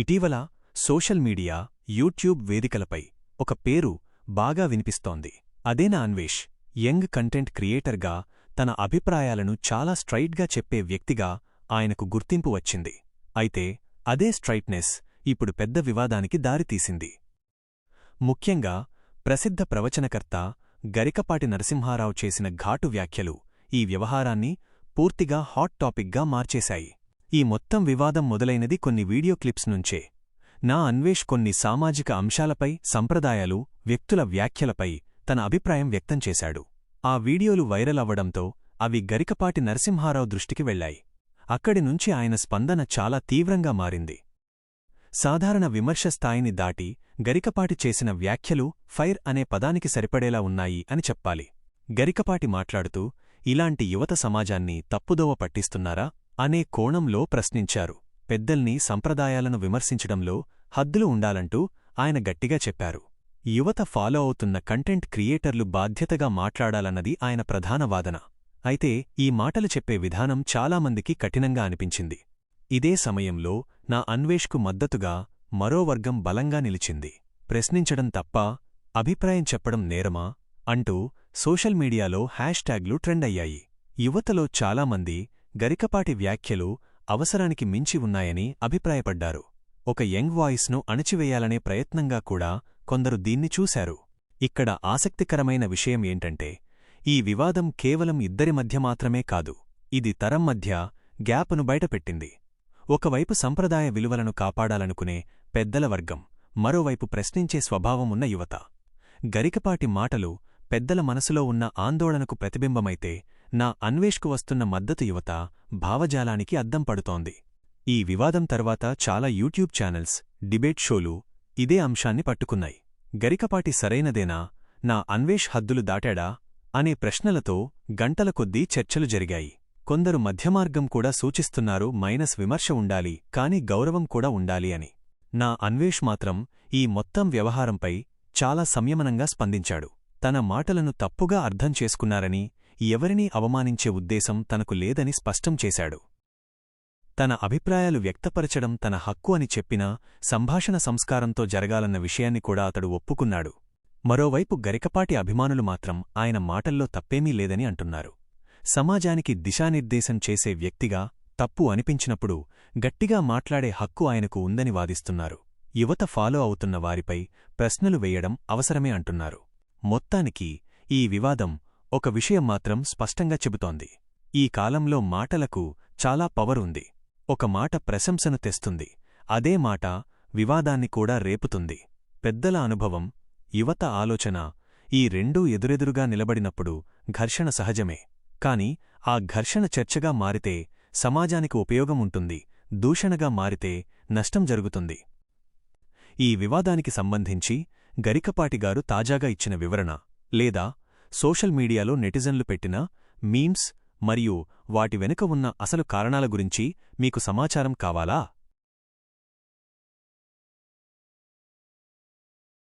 ఇటీవల social media YouTube వేదికలపై ఒక పేరు బాగా వినిపిస్తోంది. అదేనా అన్వేష్? యంగ్ కంటెంట్ క్రియేటర్గా తన అభిప్రాయాలను చాలా స్ట్రైట్గా చెప్పే వ్యక్తిగా ఆయనకు గుర్తింపు వచ్చింది. అయితే అదే స్ట్రైట్నెస్ ఇప్పుడు పెద్ద వివాదానికి దారితీసింది. ముఖ్యంగా ప్రసిద్ధ ప్రవచనకర్త గరికపాటి నరసింహారావు చేసిన ఘాటు వ్యాఖ్యలు ఈ వ్యవహారాన్ని పూర్తిగా హాట్ టాపిక్గా మార్చేశాయి. ఈ మొత్తం వివాదం మొదలైనది కొన్ని వీడియో క్లిప్స్ నుంచే. నా అన్వేష్ కొన్ని సామాజిక అంశాలపై సంప్రదాయాలు వ్యక్తుల వ్యాఖ్యలపై తన అభిప్రాయం వ్యక్తం చేశాడు. ఆ వీడియోలు వైరల్ అవ్వడంతో అవి గరికపాటి నరసింహారావు దృష్టికి వెళ్ళాయి అక్కడి నుంచి ఆయన స్పందన చాలా తీవ్రంగా మారింది. సాధారణ విమర్శ స్థాయిని దాటి గరికపాటి చేసిన వ్యాఖ్యలు ఫైర్ అనే పదానికి సరిపడేలా ఉన్నాయి అని చెప్పాలి. గరికపాటి మాట్లాడుతూ ఇలాంటి యువత సమాజాన్ని తప్పుదోవ పట్టిస్తున్నారా? అనే కోణంలో ప్రశ్నించారు. పెద్దల్ని సంప్రదాయాలను విమర్శించడంలో హద్దులు ఉండాలంటూ ఆయన గట్టిగా చెప్పారు. యువత ఫాలో అవుతున్న కంటెంట్ క్రియేటర్లు బాధ్యతగా మాట్లాడాలన్నది ఆయన ప్రధాన వాదన. అయితే ఈ మాటలు చెప్పే విధానం చాలామందికి కఠినంగా అనిపించింది. ఇదే సమయంలో నా అన్వేష్కు మద్దతుగా మరో వర్గం బలంగా నిలిచింది. ప్రశ్నించడం తప్ప అభిప్రాయం చెప్పడం నేరమా? అంటూ సోషల్ మీడియాలో హ్యాష్ ట్యాగ్లు ట్రెండ్ అయ్యాయి. యువతలో చాలామంది గరికపాటి వ్యాఖ్యలు అవసరానికి మించి ఉన్నాయని అభిప్రాయపడ్డారు. ఒక యంగ్ వాయిస్ను అణచివేయాలనే ప్రయత్నంగా కూడా కొందరు దీన్ని చూశారు. ఇక్కడ ఆసక్తికరమైన విషయం ఏంటంటే ఈ వివాదం కేవలం ఇద్దరి మధ్య మాత్రమే కాదు ఇది తరం మధ్య గ్యాప్ను బయటపెట్టింది. ఒకవైపు సంప్రదాయ విలువలను కాపాడాలనుకునే పెద్దల వర్గం మరోవైపు ప్రశ్నించే స్వభావమున్న యువత. గరికపాటి మాటలు పెద్దల మనసులో ఉన్న ఆందోళనకు ప్రతిబింబమైతే నా అన్వేష్కు వస్తున్న మద్దతు యువత భావజాలానికి అద్దం పడుతోంది. ఈ వివాదం తర్వాత చాలా యూట్యూబ్ ఛానల్స్ డిబేట్ షోలు ఇదే అంశాన్ని పట్టుకున్నాయి. గరికపాటి సరైనదేనా? నా అన్వేష్ హద్దులు దాటాడా? అనే ప్రశ్నలతో గంటల కొద్దీ చర్చలు జరిగాయి. కొందరు మధ్యమార్గం కూడా సూచిస్తున్నారు మైనస్ విమర్శ ఉండాలి కాని గౌరవం కూడా ఉండాలి అని. నా అన్వేష్ మాత్రం ఈ మొత్తం వ్యవహారంపై చాలా సంయమనంగా స్పందించాడు. తన మాటలను తప్పుగా అర్థం చేసుకున్నారని ఎవరినీ అవమానించే ఉద్దేశం తనకు లేదని స్పష్టం చేశాడు. తన అభిప్రాయాలు వ్యక్తపరచడం తన హక్కు అని చెప్పినా సంభాషణ సంస్కారంతో జరగాలన్న విషయాన్ని కూడా అతడు ఒప్పుకున్నాడు. మరోవైపు గరికపాటి అభిమానులు మాత్రం ఆయన మాటల్లో తప్పేమీ లేదని అంటున్నారు. సమాజానికి దిశానిర్దేశం చేసే వ్యక్తిగా తప్పు అనిపించినప్పుడు గట్టిగా మాట్లాడే హక్కు ఆయనకు ఉందని వాదిస్తున్నారు. యువత ఫాలో అవుతున్న వారిపై ప్రశ్నలు వేయడం అవసరమే అంటున్నారు. మొత్తానికి ఈ వివాదం ఒక విషయం మాత్రం స్పష్టంగా చెబుతోంది. ఈ కాలంలో మాటలకు చాలా పవర్ ఉంది. ఒక మాట ప్రశంసను తెస్తుంది. అదే మాట వివాదాన్ని కూడా రేపుతుంది. పెద్దల అనుభవం యువత ఆలోచన ఈ రెండూ ఎదురెదురుగా నిలబడినప్పుడు ఘర్షణ సహజమే. కాని ఆ ఘర్షణ చర్చగా మారితే సమాజానికి ఉపయోగం ఉంటుంది దూషణగా మారితే నష్టం జరుగుతుంది. ఈ వివాదానికి సంబంధించి గరికపాటిగారు తాజాగా ఇచ్చిన వివరణ లేదా సోషల్ మీడియాలో నెటిజన్లు పెట్టిన మీమ్స్ మరియు వాటి వెనుక ఉన్న అసలు కారణాల గురించి మీకు సమాచారం కావాలా?